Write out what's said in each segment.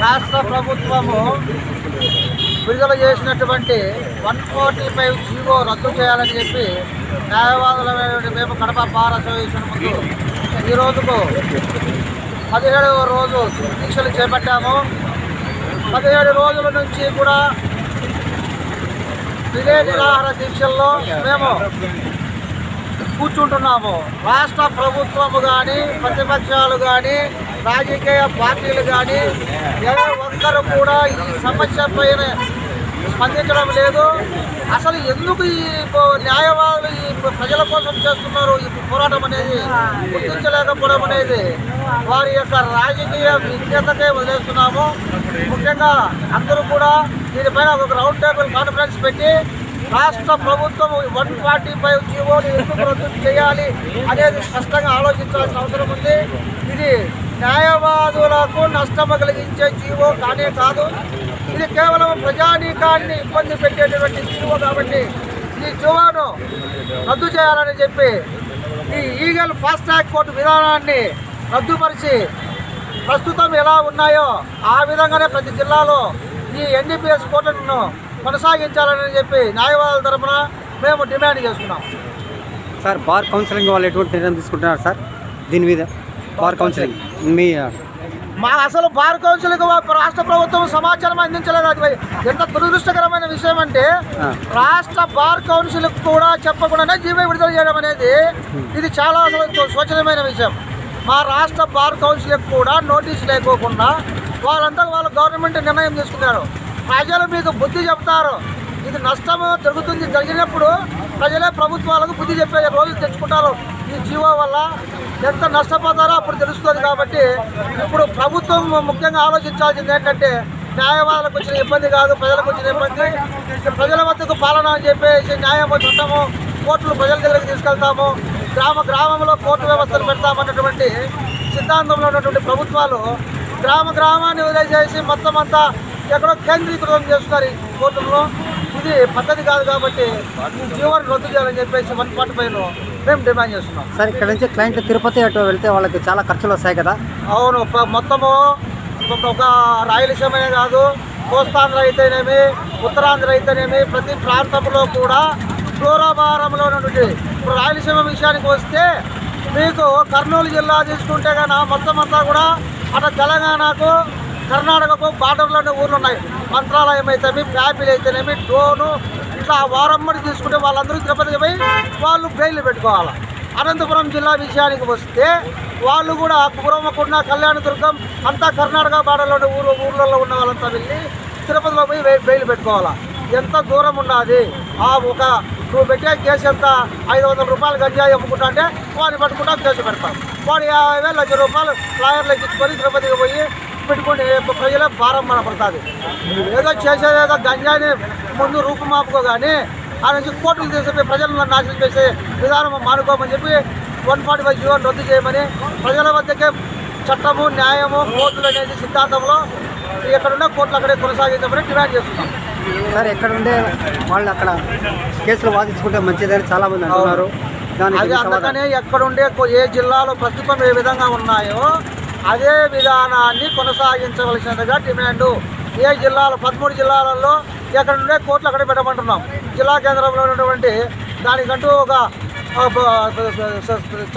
రాష్ట్ర ప్రభుత్వము విడుదల చేసినటువంటి వన్ ఫార్టీ ఫైవ్ జీవో రద్దు చేయాలని చెప్పి న్యాయవాదులమైనటువంటి మేము కడప బార్ అసోసియేషన్ ముందు ఈ రోజుకు పదిహేడవ రోజు దీక్షలు చేపట్టాము. పదిహేడు రోజుల నుంచి కూడా ఇదే నిరాహార దీక్షల్లో మేము కూర్చుంటున్నాము. రాష్ట్ర ప్రభుత్వము కానీ ప్రతిపక్షాలు కానీ రాజకీయ పార్టీలు కానీ ఎవరు ఒక్కరు కూడా ఈ సమస్య పైన స్పందించడం లేదు. అసలు ఎందుకు ఈ న్యాయవాదులు ఈ ప్రజల కోసం చేస్తున్నారు ఈ పోరాటం అనేది? గుర్తించలేకపోవడం అనేది. వారి యొక్క రాజకీయ విజ్ఞతకే వదిలేస్తున్నాము. ముఖ్యంగా అందరూ కూడా దీనిపైన ఒక రౌండ్ టేబుల్ కాన్ఫరెన్స్ పెట్టి రాష్ట్ర ప్రభుత్వం వన్ ఫార్టీ ఫైవ్ జీవోని ఎందుకు రద్దు చేయాలి అనేది స్పష్టంగా ఆలోచించాల్సిన అవసరం ఉంది. ఇది న్యాయవాదులకు నష్టం కలిగించే జీవో కానే కాదు. ఇది కేవలం ప్రజానీకాన్ని ఇబ్బంది పెట్టేటటువంటి జీవో కాబట్టి ఈ జీవోను రద్దు చేయాలని చెప్పి ఈ ఈగల్ ఫాస్ట్ ట్రాక్ కోర్టు విధానాన్ని రద్దుపరిచి ప్రస్తుతం ఎలా ఉన్నాయో ఆ విధంగానే ప్రతి జిల్లాలో ఈ ఎన్డీపీఎస్ కోర్టులను కొనసాగించాలని చెప్పి న్యాయవాదుల తరపున మేము డిమాండ్ చేస్తున్నాం. సార్ బార్ కౌన్సిలింగ్ వాళ్ళు ఎటువంటి నిర్ణయం తీసుకుంటున్నారు సార్? దీని మీద బార్ కౌన్సిలింగ్ మీ మా అసలు బార్ కౌన్సిల్కి రాష్ట్ర ప్రభుత్వం సమాచారం అందించలేదు. అది ఎంత దురదృష్టకరమైన విషయం అంటే. రాష్ట్ర బార్ కౌన్సిల్ కూడా చెప్పకుండానే జీవో విడుదల చేయడం అనేది ఇది చాలా అసలు శో- శోచనీయమైన విషయం. మా రాష్ట్ర బార్ కౌన్సిల్కి కూడా నోటీస్ లేకోకుండా వాళ్ళంతా వాళ్ళ గవర్నమెంట్ నిర్ణయం తీసుకున్నారు. ప్రజలు మీకు బుద్ధి చెప్తారు. ఇది నష్టము జరుగుతుంది జరిగినప్పుడు ప్రజలే ప్రభుత్వాలకు బుద్ధి చెప్పే రోజులు తెచ్చుకుంటారు. ఈ జీవో వల్ల ఎంత నష్టపోతారో అప్పుడు తెలుస్తుంది కాబట్టి ఇప్పుడు ప్రభుత్వం ముఖ్యంగా ఆలోచించాల్సింది ఏంటంటే న్యాయవాదులకు వచ్చిన ఇబ్బంది కాదు ప్రజలకు వచ్చిన ఇబ్బంది. ప్రజల వద్దకు పాలన అని చెప్పేసి న్యాయము చట్టము కోర్టులు ప్రజల దగ్గరికి తీసుకెళ్తాము గ్రామ గ్రామంలో కోర్టు వ్యవస్థలు పెడతామన్నటువంటి సిద్ధాంతంలో ఉన్నటువంటి ప్రభుత్వాలు గ్రామ గ్రామాన్ని వదిలేసేసి మొత్తం అంతా ఎక్కడో కేంద్రీకృతం చేస్తున్నారు ఈ కోర్టుల్లో ఇది పద్ధతి కాదు కాబట్టి ఈ జీవోని రద్దు చేయాలని చెప్పేసి వన్ పార్టీ పైన మేము డిమాండ్ చేస్తున్నాం. సార్ ఇక్కడ నుంచి క్లయింట్ తిరుపతి అటు వెళ్తే వాళ్ళకి చాలా ఖర్చులు వస్తాయి కదా? అవును మొత్తము ఒక- రాయలసీమనే కాదు కోస్తాంధ్ర అయితేనేమి ఉత్తరాంధ్ర అయితేనేమి ప్రతి ప్రాంతంలో కూడా దూరభారంలో ఉన్నటువంటి ఇప్పుడు రాయలసీమ విషయానికి వస్తే మీకు కర్నూలు జిల్లా తీసుకుంటే కన్నా మొత్తం అంతా కూడా అటు తెలంగాణకు కర్ణాటకకు బార్డర్లోనే ఊర్లు ఉన్నాయి మంత్రాలయం అయితేనేమి ప్యాపిల్ అయితేనేమి డ్రోను ఇట్లా వారమ్మడి తీసుకుంటే వాళ్ళందరూ తిరుపతికి పోయి వాళ్ళు బెయిల్ పెట్టుకోవాలి. అనంతపురం జిల్లా విషయానికి వస్తే వాళ్ళు కూడా కురమకుండ కళ్యాణదుర్గం అంతా కర్ణాటక బార్డర్లోని ఊరు ఊర్లలో ఉన్న వాళ్ళంతా వెళ్ళి తిరుపతిలో పోయి బెయిల్ పెట్టుకోవాలా. ఎంత దూరం ఉన్నది ఆ ఒక నువ్వు పెట్టే కేసు ఎంత? ఐదు వందల రూపాయలు గంజాయి అమ్ముకుంటా అంటే వాడిని పట్టుకుంటా కేసు పెడతాం. వాడు యాభై వేలు లక్ష రూపాయలు లాయర్లకు ఇచ్చుకొని తిరుపతికి పోయి పెట్టుకుని ప్రజలే భారం మన పడుతుంది ఏదో చేసేదేదో గంజాయిని ముందు రూపుమాపుకో కానీ ఆ నుంచి కోర్టులు తీసుకుపోయి ప్రజలను నాశనం చేసే విధానం మానుకోమని చెప్పి వన్ ఫార్టీ ఫైవ్ జీవో రద్దు చేయమని ప్రజల వద్దకే చట్టము న్యాయము కోర్టులు అనేది సిద్ధాంతంలో ఎక్కడున్న కోర్టులు అక్కడే కొనసాగించమని డిమాండ్ చేస్తున్నాం. సార్ ఎక్కడ ఉండే వాళ్ళు అక్కడ కేసులు వాదించుకుంటే మంచిదని చాలా మంది అంటున్నారు. అది అందుకనే ఎక్కడుండే ఏ జిల్లాలో ప్రస్తుతం ఏ విధంగా ఉన్నాయో అదే విధానాన్ని కొనసాగించవలసినదిగా డిమాండు. ఏ జిల్లాలో పదమూడు జిల్లాలలో ఎక్కడ ఉండే కోట్లు అక్కడ పెట్టమంటున్నాం. జిల్లా కేంద్రంలో ఉన్నటువంటి దానికంటూ ఒక ఆ,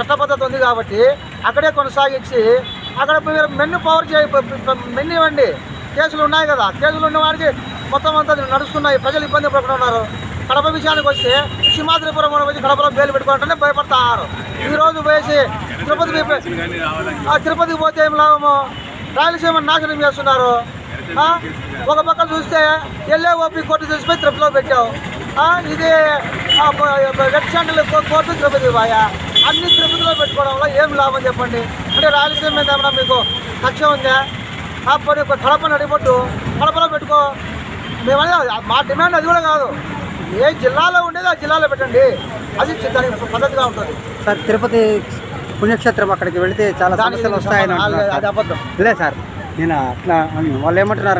చట్ట పద్ధతి ఉంది కాబట్టి అక్కడే కొనసాగించి అక్కడ మీరు మెన్ను పవర్ చేయ ప- మెన్ను ఇవ్వండి. కేసులు ఉన్నాయి కదా. కేసులు ఉన్న వారికి మొత్తం అంతా నడుస్తున్నాయి. ప్రజలు ఇబ్బంది పడుతూ ఉన్నారు కడప విషయానికి వస్తే సింహాద్రిపురం వచ్చి కడపలో బేలు పెట్టుకోవాలంటే భయపడతారు. ఈరోజు పోయేసి తిరుపతికి తిరుపతికి పోతే ఏం లాభము? రాయలసీమ నాశనం చేస్తున్నారు. ఒక పక్క చూస్తే ఎల్ఏ ఓపీ కోర్టు చూసిపోయి తిరుపతిలో పెట్టావు. ఇది రెడ్ కోర్టు తిరుపతి బాయా అన్ని తిరుపతిలో పెట్టుకోవడం వల్ల ఏం లాభం చెప్పండి? అంటే రాయలసీమ మీద ఏమన్నా మీకు కక్ష ఉందా? అప్పుడు కడప ఒక కడపని కడపలో పెట్టుకో. మేమనే మా డిమాండ్ అది కూడా కాదు. ఏ జిల్లాలో ఉండేది ఆ జిల్లాలో పెట్టండి. అది దానికి పద్ధతిగా ఉంటుంది. సార్ తిరుపతి పుణ్యక్షేత్రం అక్కడికి వెళితే చాలా సమస్యలు వస్తాయని అది. అబద్ధం. లే సార్ నేను అట్లా వాళ్ళు ఏమంటున్నారు